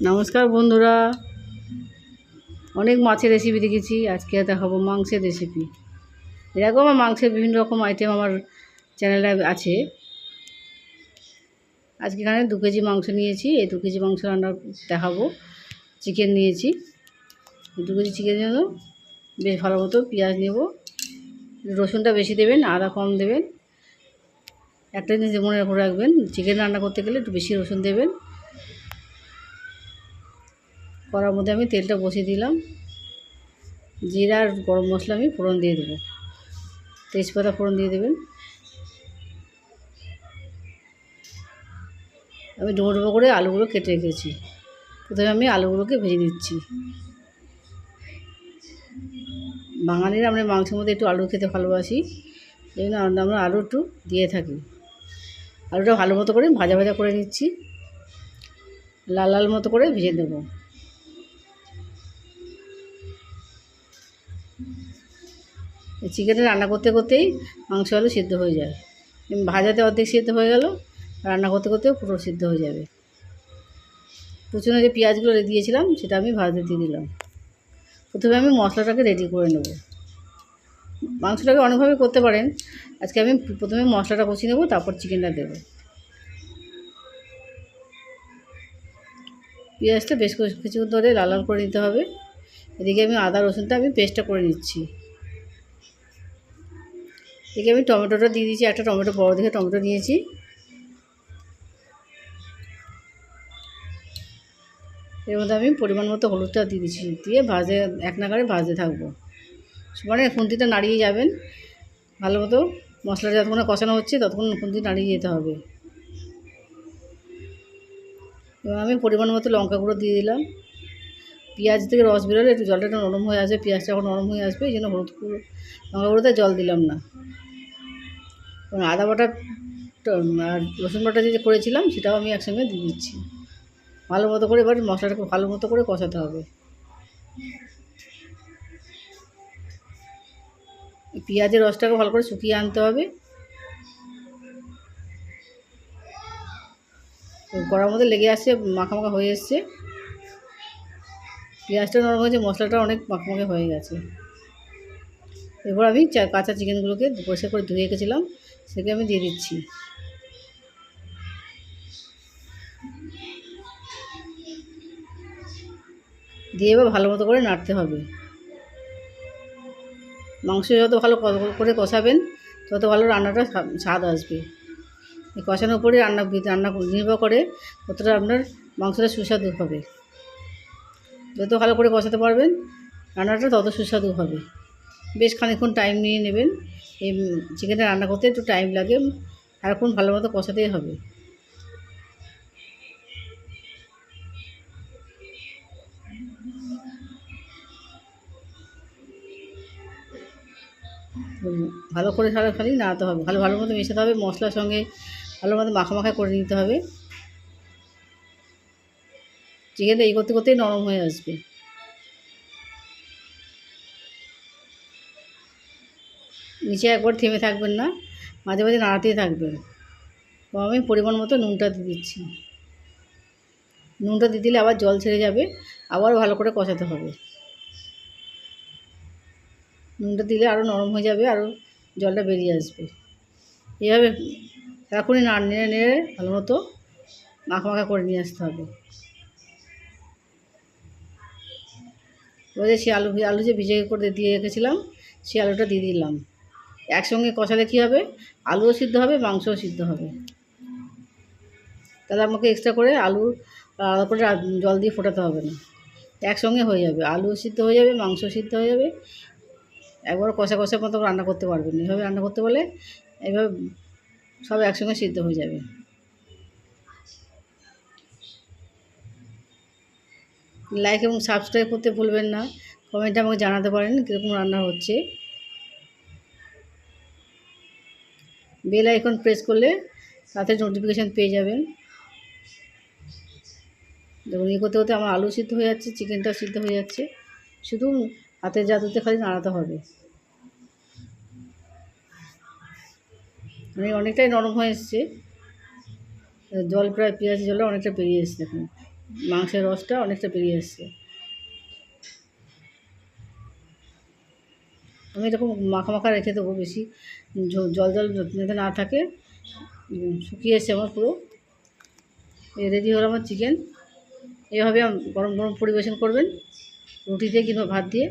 নমস্কার বন্ধুরা। অনেক মাছের রেসিপি দেখেছি, আজকে দেখাবো মাংসের রেসিপি এরকম আমার মাংসের বিভিন্ন রকম আইটেম আমার চ্যানেলে আছে। আজকে এখানে দু কেজি মাংস নিয়েছি, এই দু কেজি মাংস রান্না দেখাবো। চিকেন নিয়েছি দু কেজি চিকেনের জন্য বেশ ভালো মতো পেঁয়াজ নেব। রসুনটা বেশি দেবেন, আদা কম দেবেন। একটা জিনিস মনে রাখবেন চিকেন রান্না করতে গেলে একটু বেশি রসুন দেবেন। কড়ার মধ্যে আমি তেলটা বসিয়ে দিলাম। জিরা আর গরম মশলা আমি ফোড়ন দিয়ে দেবো। তেজপাতা ফোড়ন দিয়ে দেবেন। আমি ডুবো ডুবো করে আলুগুলো কেটে রেখেছি। প্রথমে আমি আলুগুলোকে ভেজে নিচ্ছি। বাঙালিরা আমরা মাংসের মধ্যে একটু আলু খেতে ভালোবাসি। এই জন্য আমরা আলু একটু দিয়ে থাকি। আলুটা ভালো মতো করে ভাজা ভাজা করে নিচ্ছি। লাল লাল মতো করে ভেজে দেবো চিকেনটা রান্না করতে করতেই মাংস আলু সিদ্ধ হয়ে যায়। ভাজাতে অর্ধেক সিদ্ধ হয়ে গেল, রান্না করতে করতেও পুরো সিদ্ধ হয়ে যাবে। কুচনো যে পেঁয়াজগুলো দিয়েছিলাম, সেটা আমি ভাজতে দিয়ে দিলাম। প্রথমে আমি মশলাটাকে রেডি করে নেব। মাংসটাকে অনেকভাবে করতে পারেন। আজকে আমি প্রথমে মশলাটা কষিয়ে নেব, তারপর চিকেনটা দেবো। পেঁয়াজটা বেশ কিছু ধরে লাল লাল করে নিতে হবে। এদিকে আমি আদা রসুনটা আমি পেস্টটা করে নিচ্ছি। এদিকে আমি টমেটোটা দিয়ে দিয়েছি, একটা টমেটো বড় দেখে টমেটো নিয়েছি। এর মধ্যে আমি পরিমাণ মতো হলুদটা দিয়ে দিচ্ছি দিয়ে ভাজে, এক নাগারে ভাজতে থাকব। মানে খুন্তিটা নাড়িয়ে যাবেন, ভালো মতো মশলাটা যতক্ষণ কষানো হচ্ছে ততক্ষণ খুন্তি নাড়িয়ে যেতে হবে। এবং আমি পরিমাণ মতো লঙ্কা গুঁড়ো দিয়ে দিলাম। পেঁয়াজ থেকে রস বেরোলে একটু জলটা নরম হয়ে আসবে, পেঁয়াজটা এখন নরম হয়ে আসবে, এই জন্য হলুদ গুঁড়ো, লঙ্কা গুঁড়োতে জল দিলাম না। এবং আদা বাটা আর রসুন বাটা যে করেছিলাম, সেটাও আমি একসঙ্গে দিয়ে দিচ্ছি। ভালো মতো করে এবার মশলাটাকে ভালো মতো করে কষাতে হবে। পেঁয়াজের রসটাকে ভালো করে শুকিয়ে আনতে হবে। কড়ার মধ্যে লেগে আসছে, মাখা মাখা হয়ে এসছে। পেঁয়াজটা নরম হয়েছে, মশলাটা অনেক মাখা হয়ে গেছে। এরপর আমি কাঁচা চিকেনগুলোকে পরিষ্কার করে ধুয়ে রেখেছিলাম। সেকে আমি দিয়ে দিচ্ছি। দিয়ে এবার ভালো মতো করে নাড়তে হবে। মাংস যত ভালো করে কষাবেন, তত ভালো রান্নাটা স্বাদ আসবে। এই কষানোর উপরে রান্না রান্না নির্ভর করে কতটা আপনার মাংসটা সুস্বাদু হবে। যত ভালো করে কষাতে পারবেন, রান্নাটা তত সুস্বাদু হবে। বেশ খানিক্ষণ টাইম নিয়ে নেবেন। এই চিকেনটা রান্না করতে একটু টাইম লাগে। সারাক্ষণ ভালো মতো কষাতেই হবে। ভালো করে সারা খালি নাড়াতে হবে। ভালো ভালো মতো মেশাতে হবে। মশলার সঙ্গে ভালো মতো মাখা করে নিতে হবে। চিকেনটা এই করতে করতেই নরম হয়ে আসবে। নিচে একবার থেমে থাকবেন না, মাঝে মাঝে নাড়াতেই থাকবেন। তো আমি পরিমাণ মতো নুনটা দিয়ে দিচ্ছি। নুনটা দিয়ে দিলে আবার জল ছেড়ে যাবে, আবার ভালো করে কষাতে হবে। নুনটা দিলে আরও নরম হয়ে যাবে আরও জলটা বেরিয়ে আসবে। এভাবে এখনই নাড় নেড়ে নেড়ে ভালো মতো মাখা মাখা করে নিয়ে আসতে হবে। এবারে সে আলু আলু যে ভিজে করে দিয়ে রেখেছিলাম, সে আলুটা দিয়ে দিলাম। একসঙ্গে কষালে কী হবে? আলুও সিদ্ধ হবে, মাংসও সিদ্ধ হবে। তাহলে আমাকে এক্সট্রা করে আলু আলাদা করে জল দিয়ে ফোটাতে হবে না। একসঙ্গে হয়ে যাবে। আলুও সিদ্ধ হয়ে যাবে মাংস সিদ্ধ হয়ে যাবে। একবার কষা কষা মতো রান্না করতে পারবেন এভাবে রান্না করতে পারলে এইভাবে সব একসঙ্গে সিদ্ধ হয়ে যাবে। লাইক এবং সাবস্ক্রাইব করতে ভুলবেন না। কমেন্টে আমাকে জানাতে পারেন কীরকম রান্না হচ্ছে। বেল আইকন প্রেস করলে তাতে নোটিফিকেশান পেয়ে যাবেন। দেখুন ইয়ে করতে করতে আমার আলু সিদ্ধ হয়ে যাচ্ছে চিকেনটাও সিদ্ধ হয়ে যাচ্ছে। শুধু হাতের জাদুতে খালি নাড়াতে হবে। মানে অনেকটাই নরম হয়ে এসছে। জল প্রায় পেঁয়াজ জলে অনেকটা বেরিয়ে এসছে, দেখুন। মাংসের রসটা অনেকটা বেরিয়ে এসছে। আমি এরকম মাখা মাখা রেখে দেবো বেশি। জল জল যাতে না থাকে। শুকিয়ে এসে আমার পুরো। রেডি হলো আমার চিকেন এভাবে গরম গরম পরিবেশন করবেন। রুটি দিয়ে কিংবা ভাত দিয়ে।